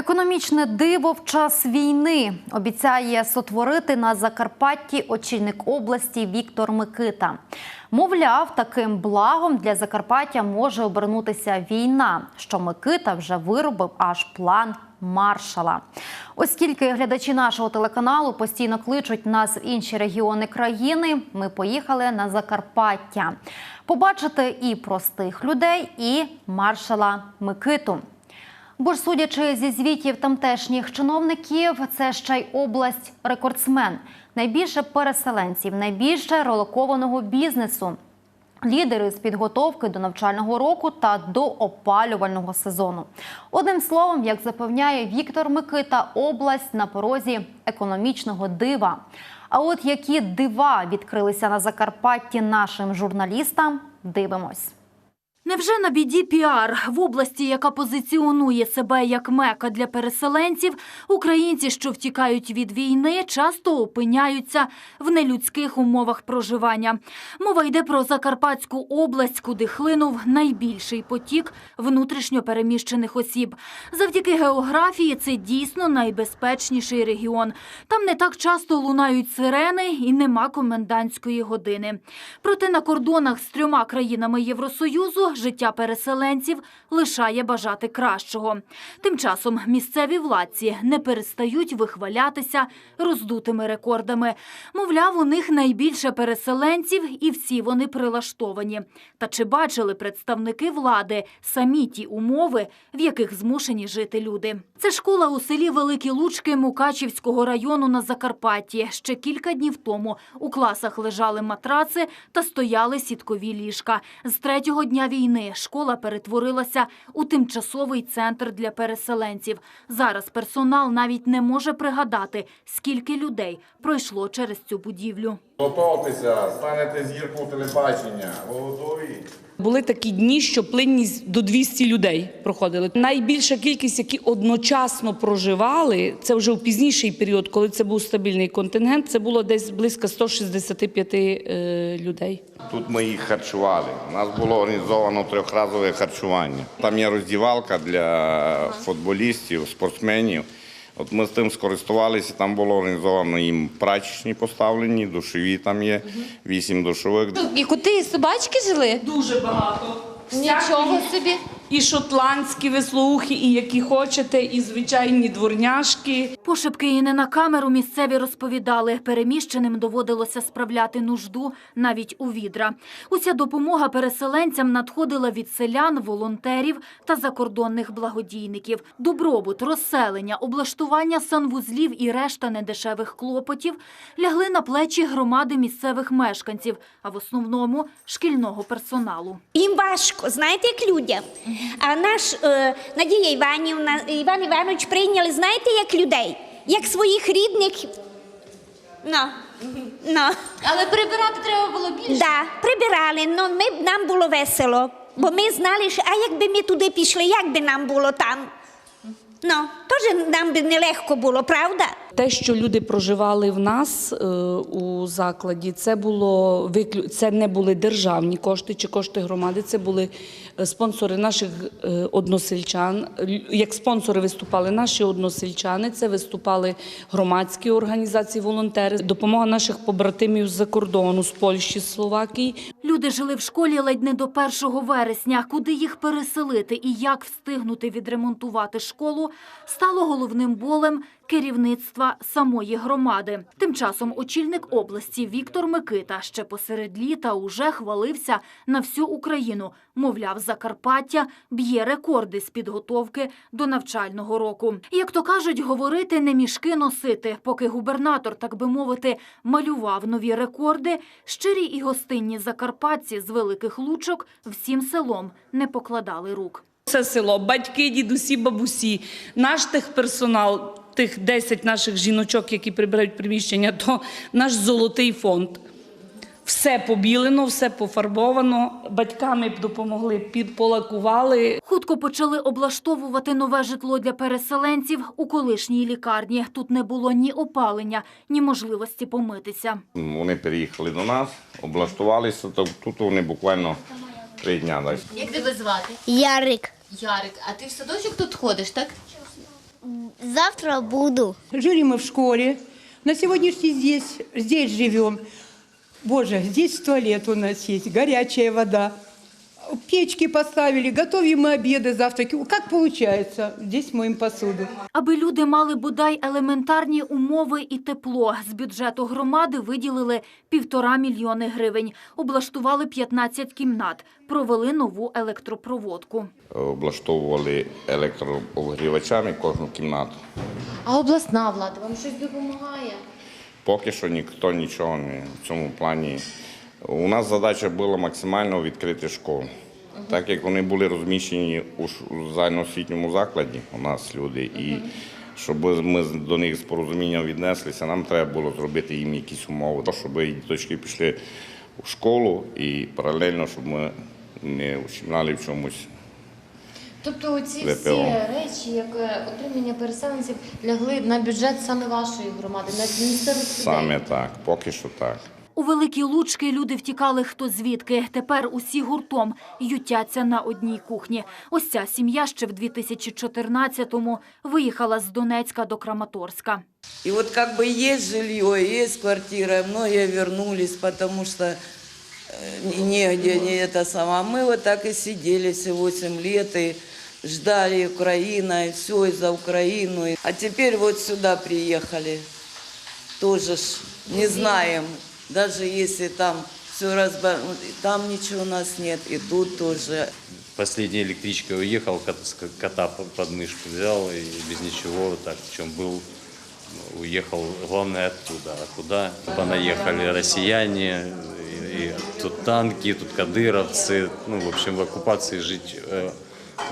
Економічне диво в час війни обіцяє сотворити на Закарпатті очільник області Віктор Микита. Мовляв, таким благом для Закарпаття може обернутися війна, що Микита вже виробив аж план маршала. Оскільки глядачі нашого телеканалу постійно кличуть нас в інші регіони країни, ми поїхали на Закарпаття побачити і простих людей, і маршала Микиту. Бо ж, судячи зі звітів тамтешніх чиновників, це ще й область рекордсмен. Найбільше переселенців, найбільше релокованого бізнесу. Лідери з підготовки до навчального року та до опалювального сезону. Одним словом, як запевняє Віктор Микита, область на порозі економічного дива. А от які дива відкрилися на Закарпатті нашим журналістам, дивимось. Невже на біді піар в області, яка позиціонує себе як мека для переселенців, українці, що втікають від війни, часто опиняються в нелюдських умовах проживання. Мова йде про Закарпатську область, куди хлинув найбільший потік внутрішньо переміщених осіб. Завдяки географії це дійсно найбезпечніший регіон. Там не так часто лунають сирени і нема комендантської години. Проте на кордонах з трьома країнами Євросоюзу життя переселенців лишає бажати кращого. Тим часом місцеві владці не перестають вихвалятися роздутими рекордами. Мовляв, у них найбільше переселенців і всі вони прилаштовані. Та чи бачили представники влади самі ті умови, в яких змушені жити люди? Це школа у селі Великі Лучки Мукачівського району на Закарпатті. Ще кілька днів тому у класах лежали матраци та стояли сіткові ліжка. З третього дня війни школа перетворилася у тимчасовий центр для переселенців. Зараз персонал навіть не може пригадати, скільки людей пройшло через цю будівлю. Готуйтеся, станете зіркою телебачення. Готові? Були такі дні, що плинність до 200 людей проходили. Найбільша кількість, які одночасно проживали, це вже в пізніший період, коли це був стабільний контингент. Це було десь близько 165 е, людей. Тут ми їх харчували. У нас було організовано трьохразове харчування. Там є роздівалка для футболістів, спортсменів. От ми з тим скористувалися, там було організовано їм прачечні поставлені, душові там є, вісім душових. І куди і собачки жили? Дуже багато. Нічого собі. І шотландські вислоухи, і які хочете, і звичайні дворняшки. Пошепки і не на камеру місцеві розповідали, переміщеним доводилося справляти нужду навіть у відра. Уся допомога переселенцям надходила від селян, волонтерів та закордонних благодійників. Добробут, розселення, облаштування санвузлів і решта недешевих клопотів лягли на плечі громади місцевих мешканців, а в основному шкільного персоналу. Їм важко, знаєте, як людям. А наш е, Надія Іванівна, Іван Іванович прийняли, знаєте, як людей, як своїх рідних. Ну, ну, Але прибирати треба було більше. да, прибирали, ну ми, нам було весело, бо ми знали, що а якби ми туди пішли, як би нам було там. Ну, теж нам би нелегко було, правда? Те, що люди проживали в нас е, у закладі, це було це не були державні кошти чи кошти громади. Це були е, спонсори наших е, односельчан. Як спонсори виступали наші односельчани, це виступали громадські організації, волонтери, допомога наших побратимів з-за кордону, з Польщі, з Словакії. Люди жили в школі ледь не до 1 вересня. Куди їх переселити і як встигнути відремонтувати школу, стало головним болем керівництва самої громади. Тим часом очільник області Віктор Микита ще посеред літа уже хвалився на всю Україну. Мовляв, Закарпаття б'є рекорди з підготовки до навчального року. Як то кажуть, говорити не мішки носити, поки губернатор, так би мовити, малював нові рекорди. Щирі і гостинні закарпатці з великих лучок всім селом не покладали рук. Це село, батьки, дідусі, бабусі, наш техперсонал, тих 10 наших жіночок, які прибирають приміщення, то наш золотий фонд. Все побілено, все пофарбовано. Батьками допомогли, підполакували. Хутко почали облаштовувати нове житло для переселенців у колишній лікарні. Тут не було ні опалення, ні можливості помитися. Вони переїхали до нас, облаштувалися, то тут вони буквально три дня. Як тебе звати? Ярик. Ярик, а ти в садочок тут ходиш, так? Завтра буду. Жили мы в школе. На сегодняшний здесь, здесь живем. Боже, здесь туалет у нас есть, горячая вода. Печки поставили, готовим мы обеды, завтраки. Как получается? Здесь моем посуду. Аби люди мали бодай елементарні умови і тепло, з бюджету громади виділили півтора мільйони гривень, облаштували 15 кімнат, провели нову електропроводку. Облаштовували електрообігрівачами кожну кімнату. А обласна влада вам щось допомагає? Поки що ніхто нічого не в цьому плані. У нас задача була максимально відкрити школу. Так як вони були розміщені у загальноосвітньому закладі, у нас люди, і щоб ми до них з порозумінням віднеслися, нам треба було зробити їм якісь умови, щоб діточки пішли у школу і паралельно, щоб ми не ущемляли в чомусь. Тобто ці всі речі, як е, отримання переселенців, лягли на бюджет саме вашої громади, на місцевих людей? Саме так, поки що так. У Великі Лучки люди втікали хто звідки. Тепер усі гуртом ютяться на одній кухні. Ось ця сім'я ще в 2014-му виїхала з Донецька до Краматорська. И вот как бы есть жилье, есть квартира, многие вернулись, потому что э, негде, не это самое. А Мы вот так и сидели все 8 лет и ждали Украина, и все из-за Украину. А теперь вот сюда приехали. Тоже ж не знаем, даже если там все разбор... там ничего у нас нет, и тут тоже. Последней электричкой уехал, кот- с- кота по- под мышку взял и без ничего, вот так, в чем был, уехал, главное оттуда. А куда? Понаехали россияне, и, и тут танки, тут кадыровцы. Ну, в общем, в оккупации жить э,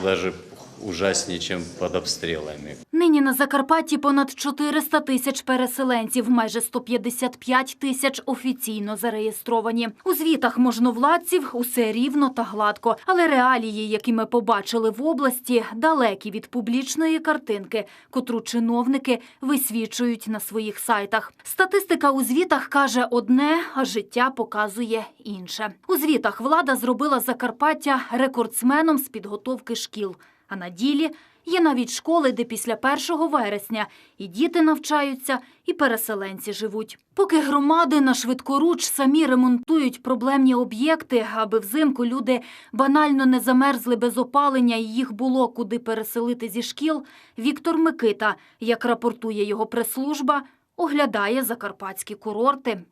даже ужаснее, чем под обстрелами. Нині на Закарпатті понад 400 тисяч переселенців, майже 155 тисяч офіційно зареєстровані. У звітах можновладців усе рівно та гладко, але реалії, які ми побачили в області, далекі від публічної картинки, котру чиновники висвічують на своїх сайтах. Статистика у звітах каже одне, а життя показує інше. У звітах влада зробила Закарпаття рекордсменом з підготовки шкіл. А на ділі є навіть школи, де після 1 вересня і діти навчаються, і переселенці живуть. Поки громади на швидкоруч самі ремонтують проблемні об'єкти, аби взимку люди банально не замерзли без опалення і їх було куди переселити зі шкіл, Віктор Микита, як рапортує його прес-служба, оглядає закарпатські курорти.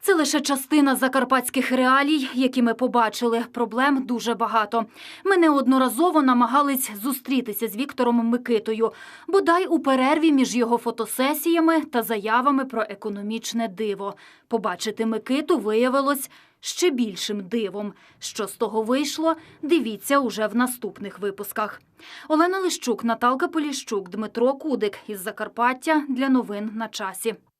Це лише частина закарпатських реалій, які ми побачили. Проблем дуже багато. Ми неодноразово намагались зустрітися з Віктором Микитою, бодай у перерві між його фотосесіями та заявами про економічне диво. Побачити Микиту виявилось ще більшим дивом. Що з того вийшло, дивіться уже в наступних випусках. Олена Лищук, Наталка Поліщук, Дмитро Кудик із Закарпаття для новин на часі.